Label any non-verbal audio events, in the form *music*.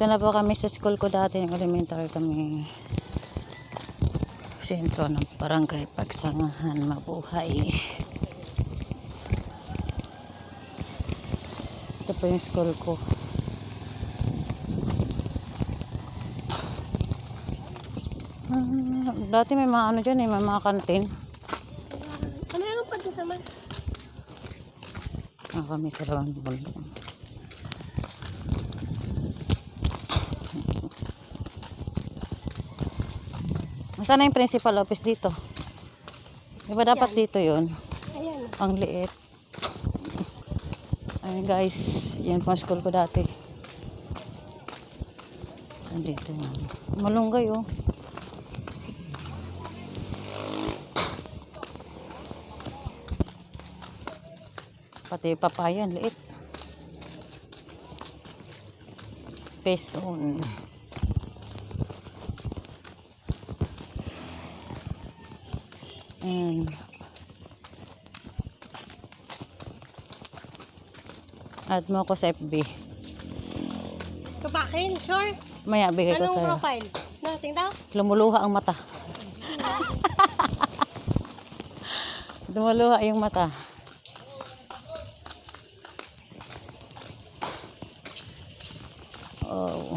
Dito na po kami sa school ko dati, ng elementary kami. Sentro ng barangay Pagsangahan, Mabuhay. Ito po yung school ko. Ah, dati may mga ano dyan eh, may mga kantin. Ano meron pa dyan naman? Ah, kami sa dalawang bundok. Nasaan na yung principal office dito? Di ba dapat Yan. dito yun? Ayan. Ang liit. Ayun guys, yan po ang school ko dati. Andito yan. Malunggay oh. Pati papaya, liit. Peson. Ayan. Add mo ako sa FB. Kapakin, sure. Maya, bigay ko Anong sa'yo. profile? Nothing daw? Lumuluha ang mata. *laughs* Lumuluha yung mata. Oh.